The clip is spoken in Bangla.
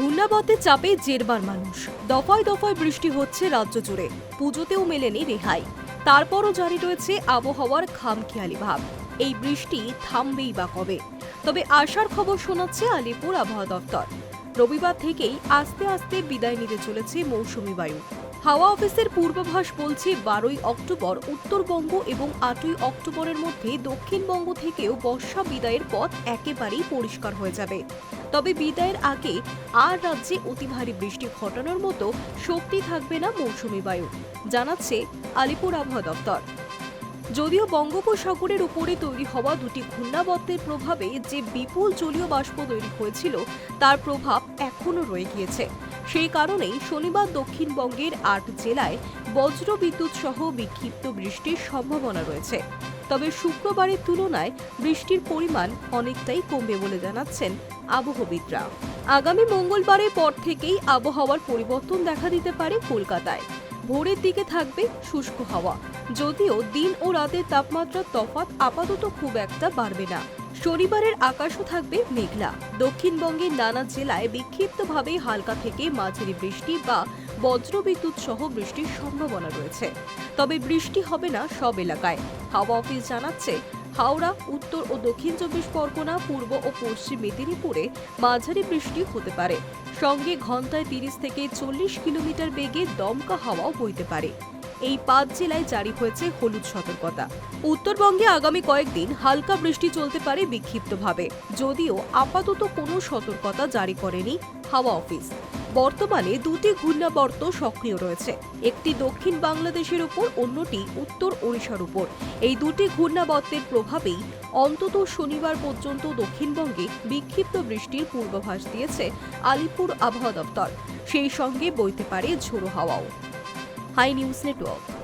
ঘূর্ণাবতে চাপে জেরবার মানুষ। দফায় দফায় বৃষ্টি হচ্ছে রাজ্য জুড়ে। পুজোতেও মেলেনি রেহাই। তারপরও জারি রয়েছে আবহাওয়ার খামখেয়ালি ভাব। এই বৃষ্টি থামবেই বা কবে? তবে আশার খবর শোনাচ্ছে আলিপুর আবহাওয়া দফতর রবিবার থেকেই আস্তে আস্তে বিদায় নিতে চলেছে মৌসুমি বায়ু। হাওয়া অফিসের পূর্বাভাস বলছে, বারোই অক্টোবর উত্তরবঙ্গ এবং আটই অক্টোবরের মধ্যে দক্ষিণবঙ্গ থেকেও বর্ষা বিদায়ের পথ একেবারেই পরিষ্কার হয়ে যাবে। তবে বিদায়ের আগে আর রাজ্যে অতি ভারী বৃষ্টি ঘটানোর মতো শক্তি থাকবে না মৌসুমি বায়ু, জানাচ্ছে আলিপুর আবহাওয়া দপ্তর। যদিও বঙ্গোপসাগরের উপরে তৈরি হওয়া দুটি ঘূর্ণাবর্তের প্রভাবে যে বিপুল জলীয় বাষ্প তৈরি হয়েছিল, তার প্রভাব এখনও রয়ে গিয়েছে। সেই কারণেই শনিবার দক্ষিণবঙ্গের আট জেলায় বজ্রবিদ্যুৎ সহ বিক্ষিপ্ত বৃষ্টির সম্ভাবনা রয়েছে। তবে শুক্রবারের তুলনায় বৃষ্টির পরিমাণ অনেকটাই কমবে বলে জানাচ্ছেন আবহবিদরা। আগামী মঙ্গলবারের পর থেকেই আবহাওয়ার পরিবর্তন দেখা দিতে পারে কলকাতায়। ভোরের দিকে থাকবে শুষ্ক হাওয়া। যদিও দিন ও রাতের তাপমাত্রার তফাৎ আপাতত খুব একটা বাড়বে না। শনিবারের আকাশও থাকবে মেঘলা। দক্ষিণবঙ্গের নানা জেলায় বিক্ষিপ্তভাবে হালকা থেকে মাঝারি বৃষ্টি বা বজ্রবিদ্যুৎ সহ বৃষ্টির সম্ভাবনা রয়েছে। তবে বৃষ্টি হবে না সব এলাকায়। হাওয়া অফিস জানাচ্ছে হাওড়া, উত্তর ও দক্ষিণ চব্বিশ পরগনা, পূর্ব ও পশ্চিম মেদিনীপুরে মাঝারি বৃষ্টি হতে পারে। সঙ্গে ঘন্টায় তিরিশ থেকে চল্লিশ কিলোমিটার বেগে দমকা হাওয়াও বইতে পারে। এই পাঁচ জেলায় জারি হয়েছে হলুদ সতর্কতা। উত্তরবঙ্গে আগামী কয়েকদিন হালকা বৃষ্টি চলতে পারে বিক্ষিপ্তভাবে। যদিও আপাতত কোনো সতর্কতা জারি করেনি হাওয়া অফিস। বর্তমানে দুটি ঘূর্ণাবর্ত সক্রিয় রয়েছে। একটি দক্ষিণ বাংলাদেশের উপর, অন্যটি উত্তর ওড়িশার উপর। এই দুটি ঘূর্ণাবর্তের প্রভাবেই অন্তত শনিবার পর্যন্ত দক্ষিণবঙ্গে বিক্ষিপ্ত বৃষ্টির পূর্বাভাস দিয়েছে আলিপুর আবহাওয়া দপ্তর। সেই সঙ্গে বইতে পারে ঝোড়ো হাওয়াও। Hi news network.